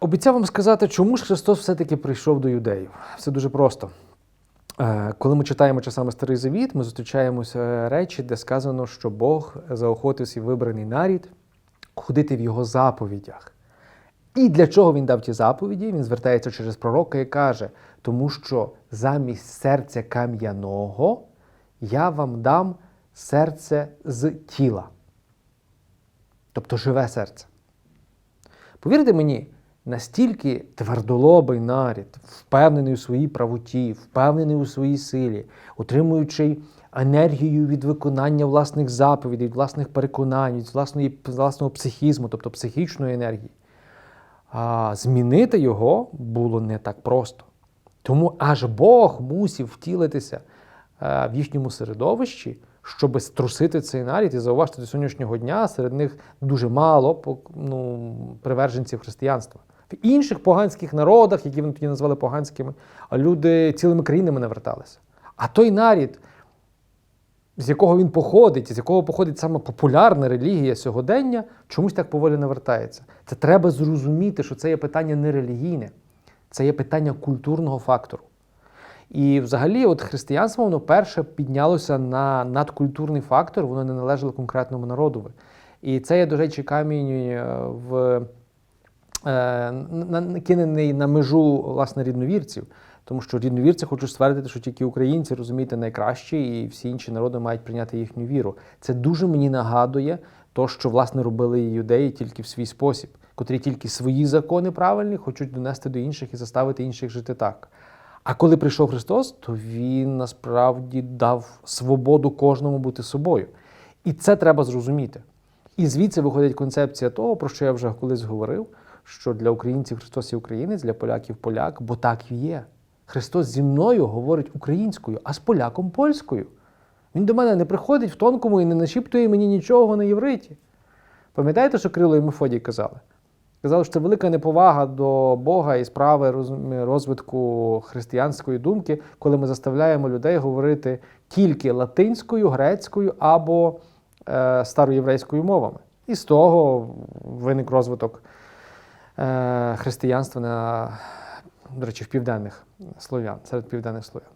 Обіцяв вам сказати, чому ж Христос все-таки прийшов до юдеїв. Все дуже просто. Е, Коли ми читаємо часами Старий Завіт, ми зустрічаємося речі, де сказано, що Бог заохотив свій вибраний нарід ходити в його заповідях. І для чого він дав ті заповіді? Він звертається через пророка і каже: тому що замість серця кам'яного я вам дам серце з тіла, тобто живе серце. Повірте мені, настільки твердолобий нарід, впевнений у своїй правоті, впевнений у своїй силі, отримуючи енергію від виконання власних заповідей, від власних переконань, від власної, власного психізму, тобто психічної енергії, а змінити його було не так просто. Тому аж Бог мусив втілитися е, в їхньому середовищі, щоб струсити цей нарід і зауважити до сьогоднішнього дня серед них дуже мало ну, приверженців християнства. В інших поганських народах, які вони тоді назвали поганськими, а люди цілими країнами не верталися. А той нарід, з якого він походить, з якого походить саме популярна релігія сьогодення, чомусь так поволі не вертається. Це треба зрозуміти, що це є питання не релігійне, це є питання культурного фактору. І взагалі, от християнство воно перше піднялося на надкультурний фактор, воно не належало конкретному народові. І це є, до речі, камінь е, в е, на- накинений на межу власне рідновірців. Тому що рідновірці хочуть ствердити, що тільки українці розумієте найкращі, і всі інші народи мають прийняти їхню віру. Це дуже мені нагадує то, що власне робили юдеї тільки в свій спосіб, котрі тільки свої закони правильні хочуть донести до інших і заставити інших жити так. А коли прийшов Христос, то Він насправді дав свободу кожному бути собою. І це треба зрозуміти. І звідси виходить концепція того, про що я вже колись говорив, що для українців Христос є українець, для поляків поляк, бо так і є. Христос зі мною говорить українською, а з поляком польською. Він до мене не приходить в тонкому і не нашіптує мені нічого на євриті. Пам'ятаєте, що Крило і Мефодій казали? Казали, що це велика неповага до Бога і справи розвитку християнської думки, коли ми заставляємо людей говорити тільки латинською, грецькою або е, староєврейською мовами. І з того виник розвиток е, християнства на, до речі, в південних слов'ян, серед південних слов'ян.